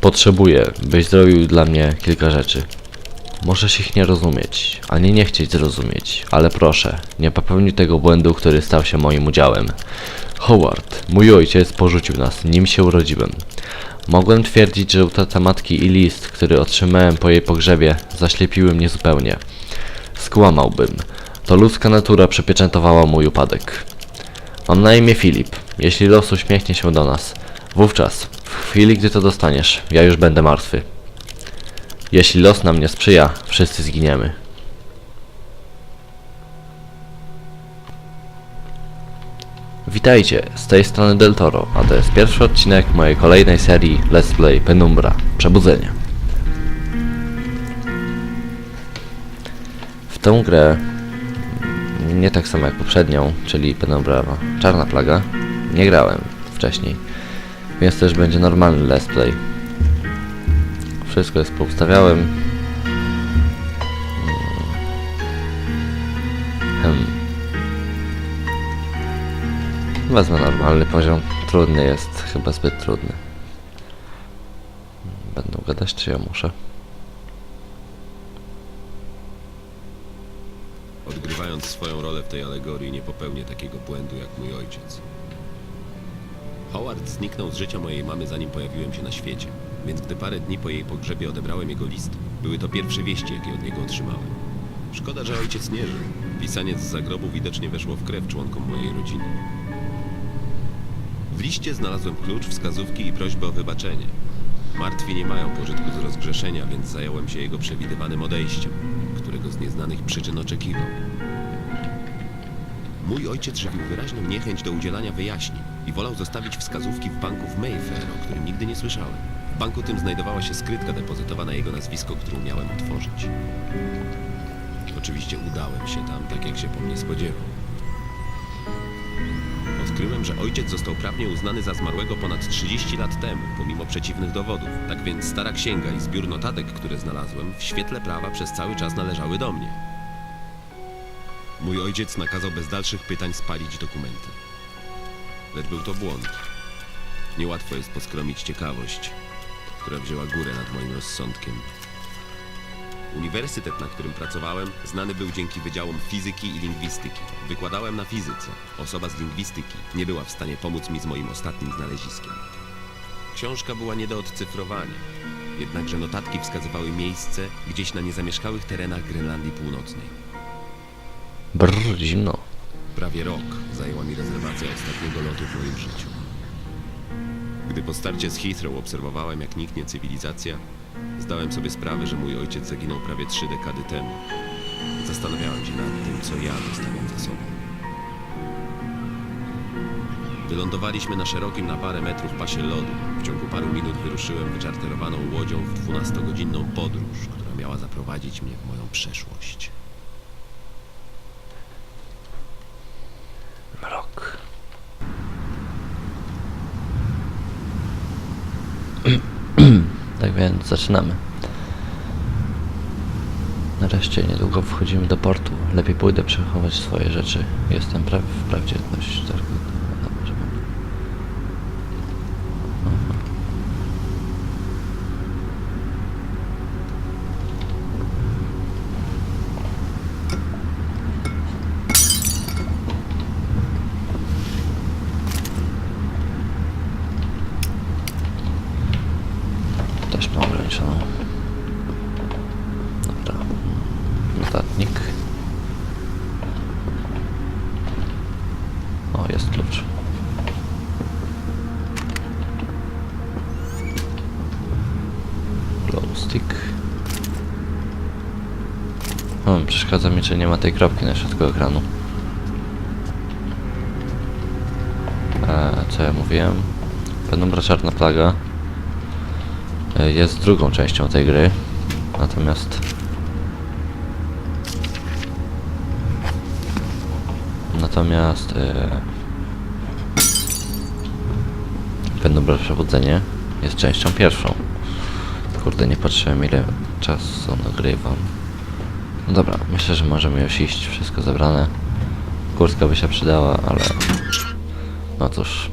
Potrzebuję, byś zrobił dla mnie kilka rzeczy. Możesz ich nie rozumieć, ani nie chcieć zrozumieć, ale proszę, nie popełnij tego błędu, który stał się moim udziałem. Howard, mój ojciec porzucił nas, nim się urodziłem. Mogłem twierdzić, że utrata matki i list, który otrzymałem po jej pogrzebie, zaślepiły mnie zupełnie. Skłamałbym. To ludzka natura przypieczętowała mój upadek. Mam na imię Filip. Jeśli los uśmiechnie się do nas, wówczas, chwili gdy to dostaniesz, ja już będę martwy. Jeśli los nam nie sprzyja, wszyscy zginiemy. Witajcie, z tej strony Del Toro, a to jest pierwszy odcinek mojej kolejnej serii Let's Play Penumbra Przebudzenie. W tą grę, nie tak samo jak poprzednią, czyli Penumbra Czarna Plaga, nie grałem wcześniej, więc też będzie normalny Let's Play. Wszystko jest poustawiałem. Mm. Hmm. Wezmę normalny poziom. Trudny jest, chyba zbyt trudny. Będą gadać, czy ja muszę? Odgrywając swoją rolę w tej alegorii, nie popełnię takiego błędu jak mój ojciec. Howard zniknął z życia mojej mamy, zanim pojawiłem się na świecie, więc gdy parę dni po jej pogrzebie odebrałem jego list, były to pierwsze wieści, jakie od niego otrzymałem. Szkoda, że ojciec nie żył. Pisanie z zagrobu widocznie weszło w krew członkom mojej rodziny. W liście znalazłem klucz, wskazówki i prośbę o wybaczenie. Martwi nie mają pożytku z rozgrzeszenia, więc zająłem się jego przewidywanym odejściem, którego z nieznanych przyczyn oczekiwał. Mój ojciec żywił wyraźną niechęć do udzielania wyjaśnień i wolał zostawić wskazówki w banku w Mayfair, o którym nigdy nie słyszałem. W banku tym znajdowała się skrytka depozytowa na jego nazwisko, którą miałem otworzyć. Oczywiście udałem się tam, tak jak się po mnie spodziewał. Odkryłem, że ojciec został prawnie uznany za zmarłego ponad 30 lat temu, pomimo przeciwnych dowodów. Tak więc stara księga i zbiór notatek, które znalazłem, w świetle prawa przez cały czas należały do mnie. Mój ojciec nakazał bez dalszych pytań spalić dokumenty. Lecz był to błąd. Niełatwo jest poskromić ciekawość, która wzięła górę nad moim rozsądkiem. Uniwersytet, na którym pracowałem, znany był dzięki wydziałom fizyki i lingwistyki. Wykładałem na fizyce. Osoba z lingwistyki nie była w stanie pomóc mi z moim ostatnim znaleziskiem. Książka była nie do odcyfrowania, jednakże notatki wskazywały miejsce gdzieś na niezamieszkałych terenach Grenlandii Północnej. Brrr, zimno. Prawie rok zajęła mi rezerwacja ostatniego lotu w moim życiu. Gdy po starcie z Heathrow obserwowałem, jak niknie cywilizacja, zdałem sobie sprawę, że mój ojciec zaginął prawie trzy dekady temu. Zastanawiałem się nad tym, co ja zostawiam za sobą. Wylądowaliśmy na szerokim na parę metrów pasie lodu. W ciągu paru minut wyruszyłem wyczarterowaną łodzią w 12-godzinną podróż, która miała zaprowadzić mnie w moją przeszłość. Mrok. tak więc zaczynamy. Nareszcie niedługo wchodzimy do portu. Lepiej pójdę przechować swoje rzeczy. Jestem pra wprawdzie dość tak. Dobrze. Aha. Też mam ograniczoną. Dobra. Notatnik. O, jest klucz. Glowstick. Hmm, przeszkadza mi, że nie ma tej kropki na środku ekranu. Eee, co ja mówiłem? Penumbra Czarna Plaga e, jest drugą częścią tej gry. Natomiast Natomiast e, Penumbra Przebudzenie jest częścią pierwszą. Kurde, nie patrzyłem ile czasu nagrywam. Dobra, myślę, że możemy już iść. Wszystko zebrane. Kurtka by się przydała, ale... No cóż.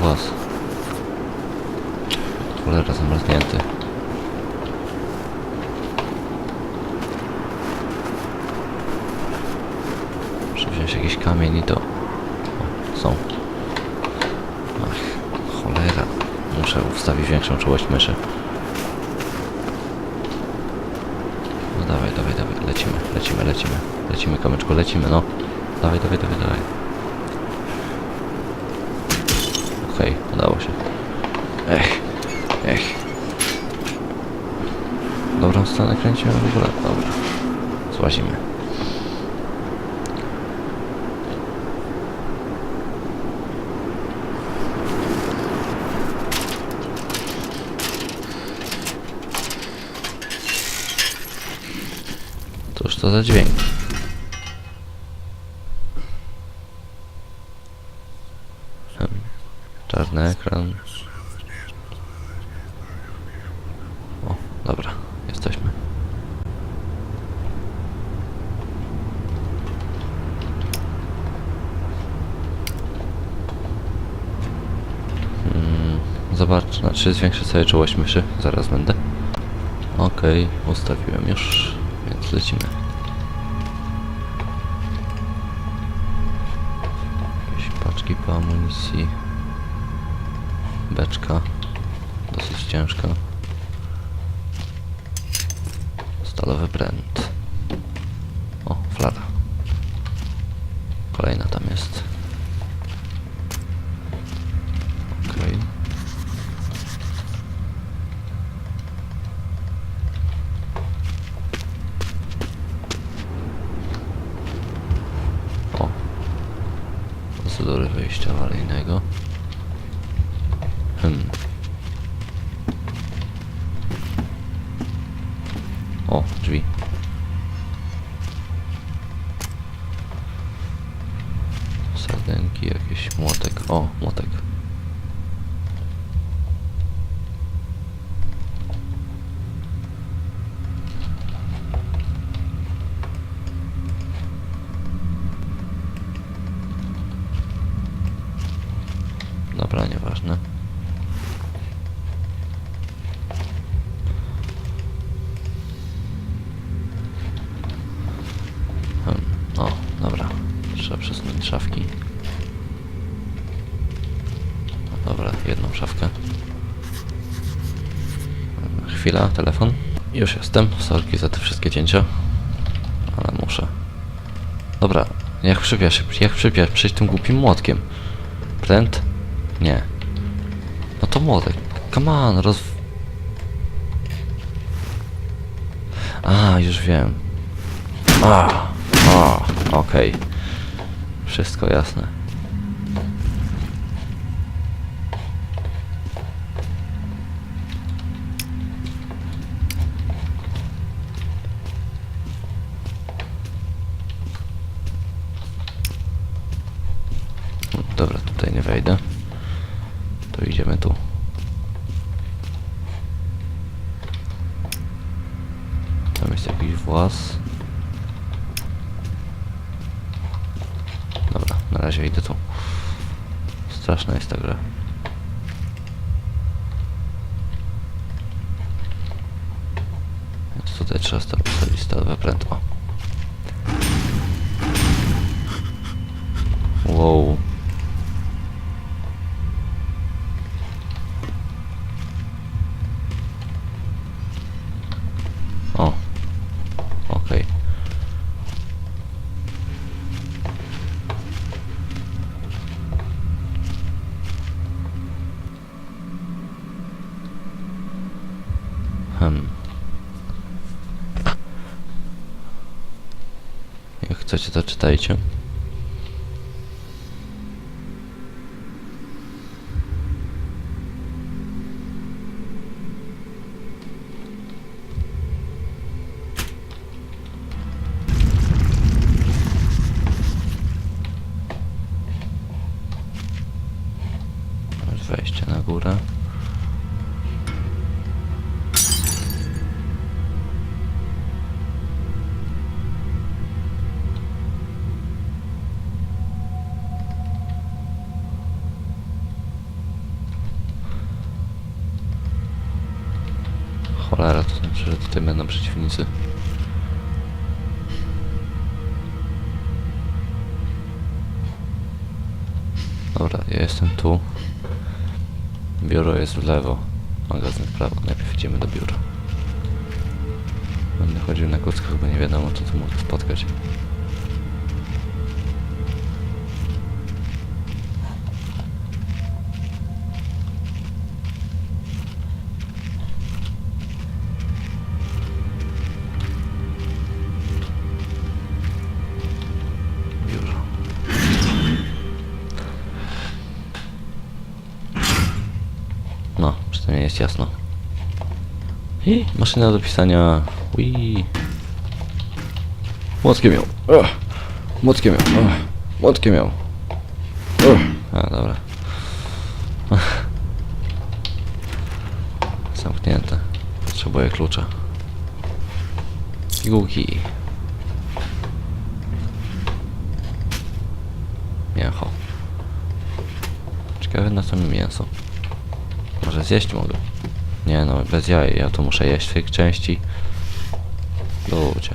Włas. Cholera zamarznięty. Muszę wziąć jakiś kamień i to... O, są. Ach, cholera. Muszę wstawić większą czułość myszy. No dawaj, dawaj, dawaj, lecimy, lecimy, lecimy. Lecimy, kamyczku, lecimy, no. Dawaj, dawaj, dawaj, dawaj. Okej, udało się. Ech, ech. Dobrą stronę kręcimy w ogóle? Dobra. Złazimy. Cóż to za dźwięk? Hmm. Czarny ekran. O, dobra, jesteśmy. Hmm, zobacz, znaczy zwiększę sobie czułość myszy, zaraz będę. Okej, ustawiłem już, więc lecimy. Jakieś paczki po amunicji. Beczka. Dosyć ciężka. Stalowy pręt. O, flara. Kolejna tam jest. Okej. O. Procedury wyjścia awaryjnego. Hmm. O, drzwi. Sardynki, jakiś młotek. O, młotek. Dobra, nieważne. Hmm, o, dobra. Trzeba przesunąć szafki. Chwila, telefon. Już jestem. Sorki za te wszystkie cięcia. Ale muszę. Dobra, jak przypiesz, jak przypiesz, przyjść tym głupim młotkiem. Pręt? Nie. No to młotek. Come on, roz... A, już wiem. A, a, okej. Wszystko jasne. Dobra, tutaj nie wejdę. To idziemy tu. Tam jest jakiś włas. Dobra, na razie idę tu. Straszna jest ta gra. Więc tutaj trzeba sta- postawić stalowe prętło. Wow. Hmm. Jak chcecie, to czytajcie. Dobra, to znaczy, że tutaj będą przeciwnicy. Dobra, ja jestem tu. Biuro jest w lewo, magazyn w prawo. Najpierw idziemy do biura. Będę chodził na kuckach, bo nie wiadomo co tu mogę spotkać. No, przynajmniej jest jasno. I maszyna do pisania. Ui. Młotkiem ją. Ugh. Młotkiem ją. Ugh. Młotkiem. A, dobra. Zamknięte. Potrzebuję klucza. Pigułki. Mięcho. Ciekawe na mi mięso. Może zjeść mogę. Nie no, bez jaj, ja to muszę jeść w tej części. Ludzie.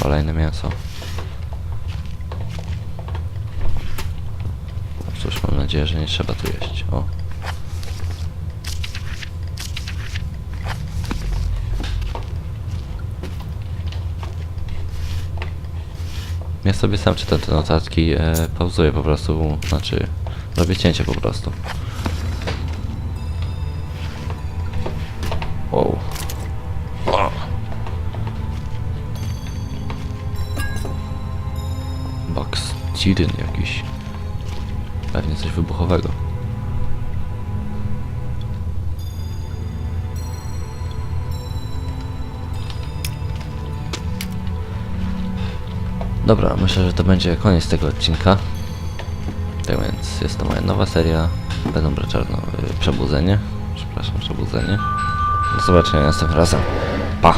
Kolejne mięso. No Cóż, mam nadzieję, że nie trzeba tu jeść. O. Ja sobie sam czytam te notatki, e, pauzuję po prostu, znaczy robię cięcie po prostu. Box Tidyn jakiś. Pewnie coś wybuchowego. Dobra, myślę, że to będzie koniec tego odcinka. Tak więc jest to moja nowa seria. Będą Czarno y, Przebudzenie. Przepraszam, Przebudzenie. Do zobaczenia następnym razem. Pa!